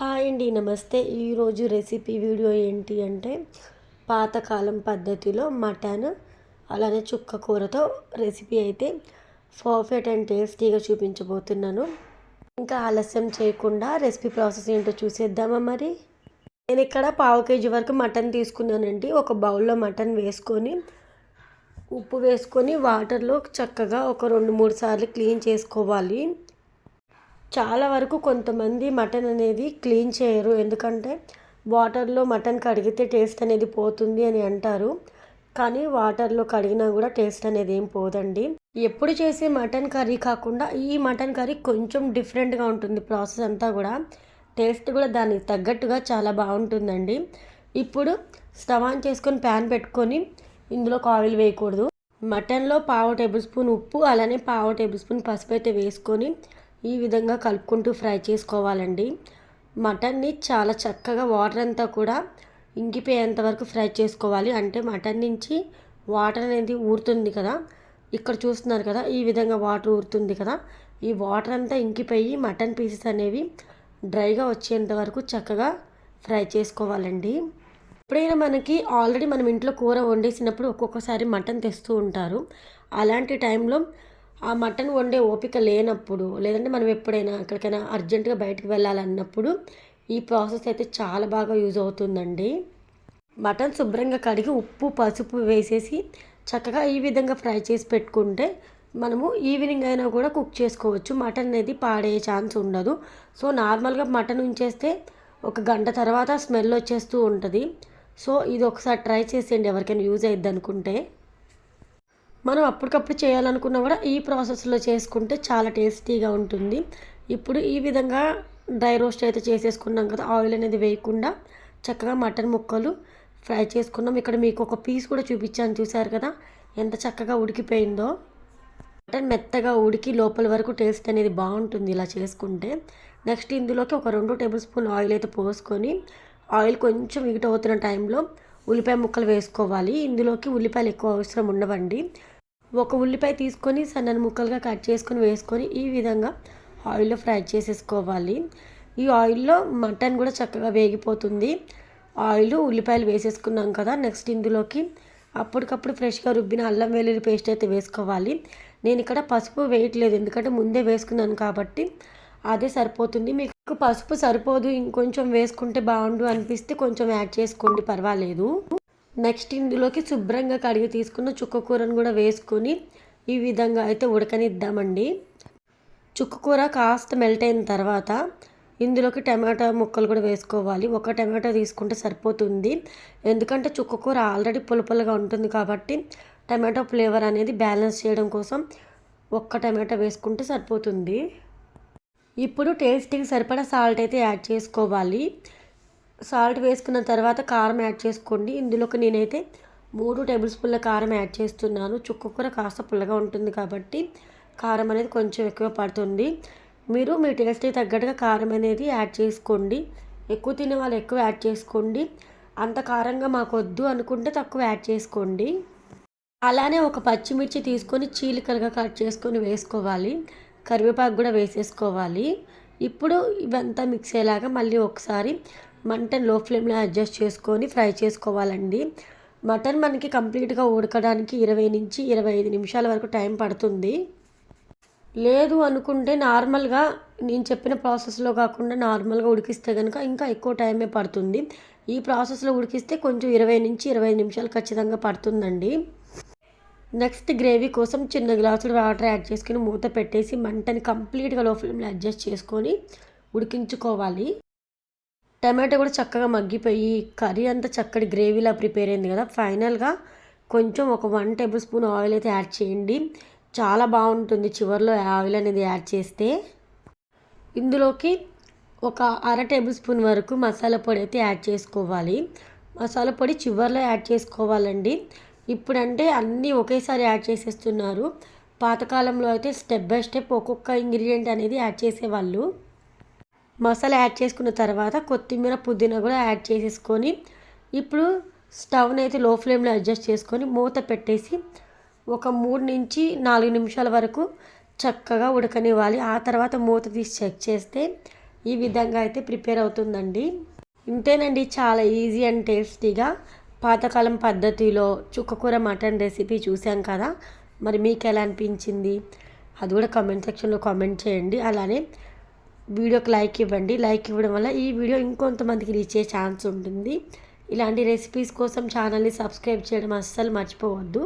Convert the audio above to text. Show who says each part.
Speaker 1: Hi అండి నమస్తే. ఈరోజు రెసిపీ వీడియో ఏంటి అంటే పాతకాలం పద్ధతిలో మటన్ అలానే చుక్క కూరతో రెసిపీ అయితే పర్ఫెక్ట్ అండ్ టేస్టీగా చూపించబోతున్నాను. ఇంకా ఆలస్యం చేయకుండా రెసిపీ ప్రాసెస్ ఏంటో చూసేద్దామా మరి? నేను ఇక్కడ పావు కేజీ వరకు మటన్ తీసుకున్నానండి. ఒక బౌల్లో మటన్ వేసుకొని ఉప్పు వేసుకొని వాటర్లో చక్కగా ఒక రెండు మూడు సార్లు క్లీన్ చేసుకోవాలి. చాలా వరకు కొంతమంది మటన్ అనేది క్లీన్ చేయరు. ఎందుకంటే వాటర్లో మటన్ కడిగితే టేస్ట్ అనేది పోతుంది అని అంటారు. కానీ వాటర్లో కడిగినా కూడా టేస్ట్ అనేది ఏం పోదండి. ఎప్పుడు చేసే మటన్ కర్రీ కాకుండా ఈ మటన్ కర్రీ కొంచెం డిఫరెంట్గా ఉంటుంది ప్రాసెస్ అంతా కూడా. టేస్ట్ కూడా దానికి తగ్గట్టుగా చాలా బాగుంటుందండి. ఇప్పుడు స్టవ్ ఆన్ చేసుకొని ప్యాన్ పెట్టుకొని ఇందులో ఆయిల్ వేయకూడదు. మటన్లో పావు టేబుల్ స్పూన్ ఉప్పు అలానే పావు టేబుల్ స్పూన్ పసుపు అయితే వేసుకొని ఈ విధంగా కలుపుకుంటూ ఫ్రై చేసుకోవాలండి. మటన్ని చాలా చక్కగా వాటర్ అంతా కూడా ఇంకిపోయేంత వరకు ఫ్రై చేసుకోవాలి. అంటే మటన్ నుంచి వాటర్ అనేది ఊరుతుంది కదా. ఇక్కడ చూస్తున్నారు కదా ఈ విధంగా వాటర్ ఊరుతుంది కదా. ఈ వాటర్ అంతా ఇంకిపోయి మటన్ పీసెస్ అనేవి డ్రైగా వచ్చేంత వరకు చక్కగా ఫ్రై చేసుకోవాలండి. ఎప్పుడైనా మనకి ఆల్రెడీ మనం ఇంట్లో కూర వండేసినప్పుడు ఒక్కొక్కసారి మటన్ తెస్తూ ఉంటారు. అలాంటి టైంలో ఆ మటన్ వండే ఓపిక లేనప్పుడు లేదంటే మనం ఎప్పుడైనా ఎక్కడికైనా అర్జెంటుగా బయటకు వెళ్ళాలన్నప్పుడు ఈ ప్రాసెస్ అయితే చాలా బాగా యూజ్ అవుతుందండి. మటన్ శుభ్రంగా కడిగి ఉప్పు పసుపు వేసేసి చక్కగా ఈ విధంగా ఫ్రై చేసి పెట్టుకుంటే మనము ఈవినింగ్ అయినా కూడా కుక్ చేసుకోవచ్చు. మటన్ అనేది పాడే ఛాన్స్ ఉండదు. సో నార్మల్గా మటన్ ఉంచేస్తే ఒక గంట తర్వాత స్మెల్ వచ్చేస్తూ ఉంటుంది. సో ఇది ఒకసారి ట్రై చేసేయండి ఎవరికైనా యూజ్ అయ్యిద్ది అనుకుంటే. మనం అప్పటికప్పుడు చేయాలనుకున్నా కూడా ఈ ప్రాసెస్లో చేసుకుంటే చాలా టేస్టీగా ఉంటుంది. ఇప్పుడు ఈ విధంగా డ్రై రోస్ట్ అయితే చేసేసుకున్నాం కదా ఆయిల్ అనేది వేయకుండా చక్కగా మటన్ ముక్కలు ఫ్రై చేసుకున్నాం. ఇక్కడ మీకు ఒక పీస్ కూడా చూపించాను చూసారు కదా? ఎంత చక్కగా ఉడికిపోయిందో. మటన్ మెత్తగా ఉడికి లోపల వరకు టేస్ట్ అనేది బాగుంటుంది ఇలా చేసుకుంటే. నెక్స్ట్ ఇందులోకి ఒక రెండు టేబుల్ స్పూన్ ఆయిల్ అయితే పోసుకొని ఆయిల్ కొంచెం హీట్ అవుతున్న టైంలో ఉల్లిపాయ ముక్కలు వేసుకోవాలి. ఇందులోకి ఉల్లిపాయలు ఎక్కువ అవసరం ఉండవండి. ఒక ఉల్లిపాయ తీసుకొని సన్నని ముక్కలుగా కట్ చేసుకొని వేసుకొని ఈ విధంగా ఆయిల్లో ఫ్రై చేసేసుకోవాలి. ఈ ఆయిల్లో మటన్ కూడా చక్కగా వేగిపోతుంది. ఆయిల్ ఉల్లిపాయలు వేసేసుకున్నాం కదా నెక్స్ట్ ఇందులోకి అప్పటికప్పుడు ఫ్రెష్గా రుబ్బిన అల్లం వెల్లుల్లి పేస్ట్ అయితే వేసుకోవాలి. నేను ఇక్కడ పసుపు వేయట్లేదు ఎందుకంటే ముందే వేసుకున్నాను కాబట్టి అదే సరిపోతుంది. మీకు పసుపు సరిపోదు ఇంకొంచెం వేసుకుంటే బాగుండు అనిపిస్తే కొంచెం యాడ్ చేసుకోండి పర్వాలేదు. నెక్స్ట్ ఇందులోకి శుభ్రంగా కడిగి తీసుకున్న చుక్క కూరను కూడా వేసుకొని ఈ విధంగా అయితే ఉడకనిద్దామండి. చుక్కకూర కాస్త మెల్ట్ అయిన తర్వాత ఇందులోకి టమాటా ముక్కలు కూడా వేసుకోవాలి. ఒక టమాటా తీసుకుంటే సరిపోతుంది. ఎందుకంటే చుక్కకూర ఆల్రెడీ పులుపులుగా ఉంటుంది కాబట్టి టమాటో ఫ్లేవర్ అనేది బ్యాలెన్స్ చేయడం కోసం ఒక్క టమాటా వేసుకుంటే సరిపోతుంది. ఇప్పుడు టేస్ట్కి సరిపడా సాల్ట్ అయితే యాడ్ చేసుకోవాలి. సాల్ట్ వేసుకున్న తర్వాత కారం యాడ్ చేసుకోండి. ఇందులోకి నేనైతే మూడు టేబుల్ స్పూన్ల కారం యాడ్ చేస్తున్నాను. చుక్క కూర కాస్త పుల్లగా ఉంటుంది కాబట్టి కారం అనేది కొంచెం ఎక్కువ పడుతుంది. మీరు మీ టేస్ట్కి తగ్గట్టుగా కారం అనేది యాడ్ చేసుకోండి. ఎక్కువ తినే వాళ్ళు ఎక్కువ యాడ్ చేసుకోండి. అంత కారంగా మాకు వద్దు అనుకుంటే తక్కువ యాడ్ చేసుకోండి. అలానే ఒక పచ్చిమిర్చి తీసుకొని చీలికలుగా కట్ చేసుకొని వేసుకోవాలి. కరివేపాకు కూడా వేసేసుకోవాలి. ఇప్పుడు ఇవంతా మిక్స్ అయ్యేలాగా మళ్ళీ ఒకసారి మంటన్లో ఫ్లేమ్లో అడ్జస్ట్ చేసుకొని ఫ్రై చేసుకోవాలండి. మటన్ మనకి కంప్లీట్గా ఉడకడానికి ఇరవై నుంచి ఇరవై ఐదు నిమిషాల వరకు టైం పడుతుంది. లేదు అనుకుంటే నార్మల్గా నేను చెప్పిన ప్రాసెస్లో కాకుండా నార్మల్గా ఉడికిస్తే కనుక ఇంకా ఎక్కువ టైమే పడుతుంది. ఈ ప్రాసెస్లో ఉడికిస్తే కొంచెం ఇరవై నుంచి ఇరవై నిమిషాలు ఖచ్చితంగా పడుతుందండి. నెక్స్ట్ గ్రేవీ కోసం చిన్న గ్లాసులు వాటర్ యాడ్ చేసుకుని మూత పెట్టేసి మంటని కంప్లీట్గా లో ఫ్లేమ్లో అడ్జస్ట్ చేసుకొని ఉడికించుకోవాలి. టమాటో కూడా చక్కగా మగ్గిపోయి కర్రీ అంతా చక్కటి గ్రేవీలా ప్రిపేర్ అయింది కదా. ఫైనల్గా కొంచెం ఒక వన్ టేబుల్ స్పూన్ ఆయిల్ అయితే యాడ్ చేయండి. చాలా బాగుంటుంది చివరిలో ఆయిల్ అనేది యాడ్ చేస్తే. ఇందులోకి ఒక అర టేబుల్ స్పూన్ వరకు మసాలా పొడి అయితే యాడ్ చేసుకోవాలి. మసాలా పొడి చివరిలో యాడ్ చేసుకోవాలండి. ఇప్పుడంటే అన్నీ ఒకేసారి యాడ్ చేసేస్తున్నారు. పాతకాలంలో అయితే స్టెప్ బై స్టెప్ ఒక్కొక్క ఇంగ్రీడియంట్ అనేది యాడ్ చేసేవాళ్ళు. మసాలా యాడ్ చేసుకున్న తర్వాత కొత్తిమీర పుదీనా కూడా యాడ్ చేసేసుకొని ఇప్పుడు స్టవ్ని అయితే లో ఫ్లేమ్లో అడ్జస్ట్ చేసుకొని మూత పెట్టేసి ఒక మూడు నుంచి నాలుగు నిమిషాల వరకు చక్కగా ఉడకనివ్వాలి. ఆ తర్వాత మూత తీసి చెక్ చేస్తే ఈ విధంగా అయితే ప్రిపేర్ అవుతుందండి. ఇంతేనండి చాలా ఈజీ అండ్ టేస్టీగా పాతకాలం పద్ధతిలో చుక్కకూర మటన్ రెసిపీ చూసాం కదా. మరి మీకు ఎలా అనిపించింది? అది కూడా కామెంట్ సెక్షన్లో కామెంట్ చేయండి. అలానే వీడియోకి లైక్ ఇవ్వండి. లైక్ ఇవ్వడం వల్ల ఈ వీడియో ఇంకొంతమందికి రీచ్ అయ్యే ఛాన్స్ ఉంటుంది. ఇలాంటి రెసిపీస్ కోసం ఛానల్ని సబ్స్క్రైబ్ చేయడం అస్సలు మర్చిపోవద్దు.